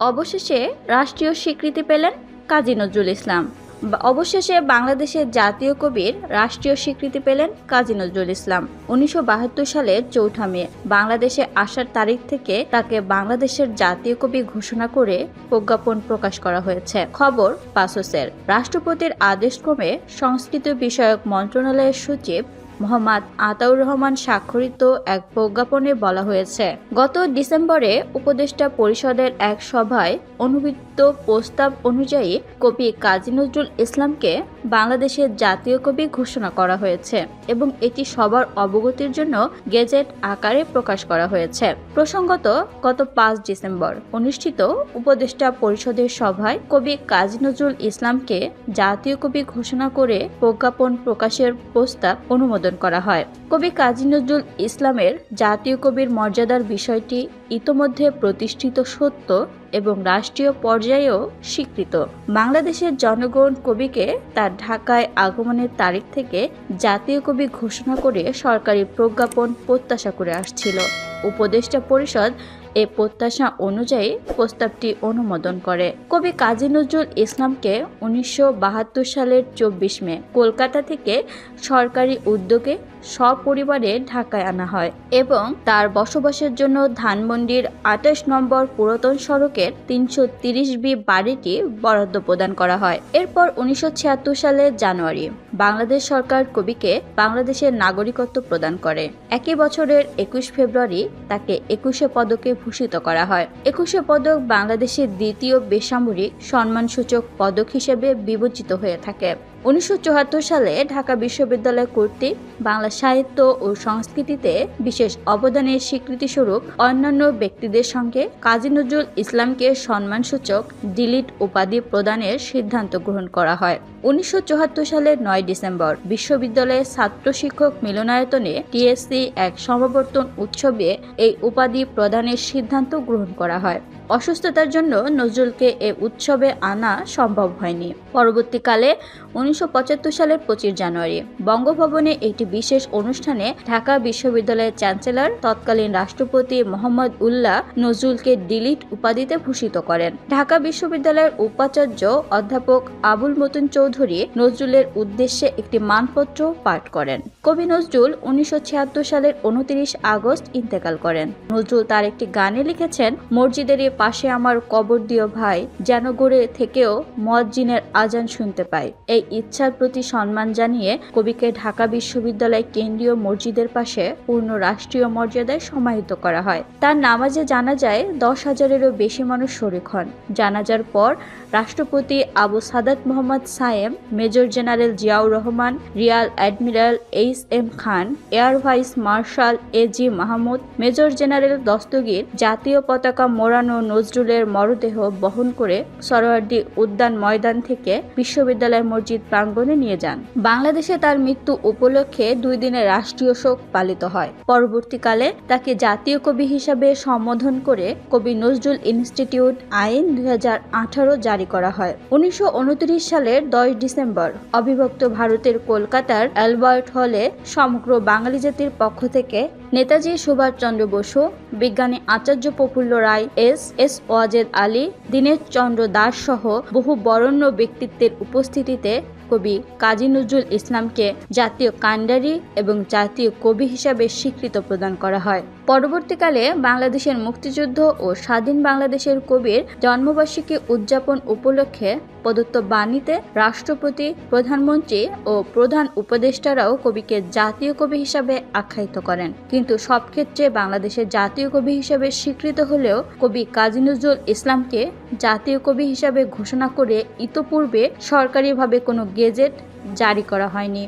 অবশেষে রাষ্ট্রীয় স্বীকৃতি পেলেন কাজী নজরুল ইসলাম। অবশেষে বাংলাদেশের জাতীয় কবির রাষ্ট্রীয় স্বীকৃতি পেলেন কাজী নজরুল ইসলাম। উনিশশো সালের চৌঠা মে, বাংলাদেশে আসার তারিখ থেকে তাকে বাংলাদেশের জাতীয় কবি ঘোষণা করে প্রজ্ঞাপন প্রকাশ করা হয়েছে। খবর পাসোসের। রাষ্ট্রপতির আদেশক্রমে সংস্কৃত বিষয়ক মন্ত্রণালয়ের সচিব মোহাম্মদ আতাউর রহমান স্বাক্ষরিত এক প্রজ্ঞাপনে বলা হয়েছে। গত ডিসেম্বরে উপদেষ্টা পরিষদের এক সভায় অনুবিত প্রস্তাব অনুযায়ী কবি কাজী নজরুল ইসলামকে বাংলাদেশের জাতীয় কবি ঘোষণা করা হয়েছে এবং এটি সবার অবগতির জন্য গেজেট আকারে প্রকাশ করা হয়েছে। প্রসঙ্গত, গত পাঁচ ডিসেম্বর অনুষ্ঠিত উপদেষ্টা পরিষদের সভায় কবি কাজী নজরুল ইসলামকে জাতীয় কবি ঘোষণা করে প্রজ্ঞাপন প্রকাশের প্রস্তাব অনুমোদন করা হয়। কবি কাজী নজরুল ইসলামের জাতীয় কবির মর্যাদার বিষয়টি ইতোমধ্যে প্রতিষ্ঠিত সত্য এবং রাষ্ট্রীয় পর্যায়েও স্বীকৃত। বাংলাদেশের জনগণ কবিকে তার ঢাকায় আগমনের তারিখ থেকে জাতীয় কবি ঘোষণা করে সরকারি প্রজ্ঞাপন প্রত্যাশা করে আসছিল। উপদেষ্টা পরিষদ এ প্রত্যাশা অনুযায়ী প্রস্তাবটি অনুমোদন করে। কবি কাজী নজরুল ইসলামকে উনিশশো বাহাত্তর সালের চব্বিশ মে কলকাতা থেকে সরকারি উদ্যোগে সপরিবারে ঢাকায় আনা হয় এবং তার বসবাসের জন্য ধানমন্ডির আঠাশ নম্বর পুরাতন সড়কের তিনশো তিরিশ বি বাড়িটি বরাদ্দ প্রদান করা হয়। এরপর উনিশশো ছিয়াত্তর সালের জানুয়ারি বাংলাদেশ সরকার কবিকে বাংলাদেশের নাগরিকত্ব প্রদান করে। একই বছরের একুশ ফেব্রুয়ারি তাকে একুশে পদকে ভূষিত করা হয়। একুশে পদক বাংলাদেশের দ্বিতীয় বেসামরিক সম্মানসূচক পদক হিসেবে বিবেচিত হয়ে থাকে। উনিশশো চুয়াত্তর সালে ঢাকা বিশ্ববিদ্যালয় কর্তৃক বাংলা সাহিত্য ও সংস্কৃতিতে বিশেষ অবদানের স্বীকৃতিস্বরূপ অন্যান্য ব্যক্তিদের সঙ্গে কাজী নজরুল ইসলামকে সম্মানসূচক ডিলিট উপাধি প্রদানের সিদ্ধান্ত গ্রহণ করা হয়। উনিশশো সালের নয় ডিসেম্বর বিশ্ববিদ্যালয়ের ছাত্র শিক্ষক মিলনায়তনে টিএসসি এক সমাবর্তন উৎসবে এই উপাধি প্রদানের সিদ্ধান্ত গ্রহণ করা হয়। অসুস্থতার জন্য নজরুলকে এ উৎসবে আনা সম্ভব হয়নি। পরবর্তীকালে উনিশশো পঁচাত্তর সালের পঁচিশ জানুয়ারি। বঙ্গভবনে একটি বিশেষ অনুষ্ঠানে ঢাকা বিশ্ববিদ্যালয়ের চ্যান্সেলর, তৎকালীন রাষ্ট্রপতি মোহাম্মদ উল্লাহ নজরুলকে ডিলিট উপাধিতে ভূষিত করেন। ঢাকা বিশ্ববিদ্যালয়ের উপাচার্য অধ্যাপক আবুল মতুন চৌধুরী নজরুলের উদ্দেশ্যে একটি মানপত্র পাঠ করেন। কবি নজরুল উনিশশো ছিয়াত্তর সালের উনত্রিশ আগস্ট ইন্তেকাল করেন। নজরুল তার একটি গানে লিখেছেন, মসজিদের পাশে আমার কবর দিও ভাই, যেন গড়ে থেকেও মজ্জিনের আজান শুনতে পাই। এই ইচ্ছার প্রতি সম্মান জানিয়ে কবিকে ঢাকা বিশ্ববিদ্যালয় কেন্দ্রীয় মসজিদের পাশে পূর্ণ রাষ্ট্রীয় মর্যাদায় সমাহিত করা হয়। তার নামাজে জানা যায়, দশ হাজারেরও বেশি মানুষ শরিক হন। জানাজার পর, রাষ্ট্রপতি Abu Sadat Mohammad Sayem, major general Ziaur Rahman, rear admiral H M Khan, air vice marshal A G Mahmud, major general Dastagir, জাতীয় পতাকা মোড়ানো নজরুলের মরদেহ বহন করে সরোয়ার্দী উদ্যান ময়দান থেকে বিশ্ববিদ্যালয় মসজিদ প্রাঙ্গণে নিয়ে যান। বাংলাদেশে তার মৃত্যু উপলক্ষে দুই দিনের রাষ্ট্রীয় শোক পালিত হয়। পরবর্তীকালে তাকে জাতীয় কবি হিসাবে সম্বোধন করে কবি নজরুল ইনস্টিটিউট আইন দুই হাজার আঠারো জারি করা হয়। উনিশশো উনত্রিশ সালের দশ ডিসেম্বর অবিভক্ত ভারতের কলকাতার অ্যালবার্ট হলে সমগ্র বাঙালি জাতির পক্ষ থেকে নেতাজি সুভাষচন্দ্র বসু, বিজ্ঞানী আচার্য প্রফুল্ল রায়, এস এস ওয়াজেদ আলী, দীনেশ চন্দ্র দাস সহ বহু বরেণ্য ব্যক্তিত্বের উপস্থিতিতে কবি কাজী নজরুল ইসলামকে জাতীয় কান্ডারি এবং জাতীয় কবি হিসাবে স্বীকৃত প্রদান করা হয়। পরবর্তীকালে বাংলাদেশের মুক্তিযুদ্ধ ও স্বাধীন বাংলাদেশের কবির জন্মবার্ষিকী উদযাপন উপলক্ষে প্রদত্ত বাণীতে রাষ্ট্রপতি, প্রধানমন্ত্রী ও প্রধান উপদেষ্টারাও কবিকে জাতীয় কবি হিসাবে আখ্যায়িত করেন। কিন্তু সব ক্ষেত্রে বাংলাদেশের জাতীয় কবি হিসাবে স্বীকৃত হলেও কবি কাজী নজরুল ইসলামকে জাতীয় কবি হিসাবে ঘোষণা করে ইতোপূর্বে সরকারিভাবে কোনো গেজেট জারি করা হয়নি।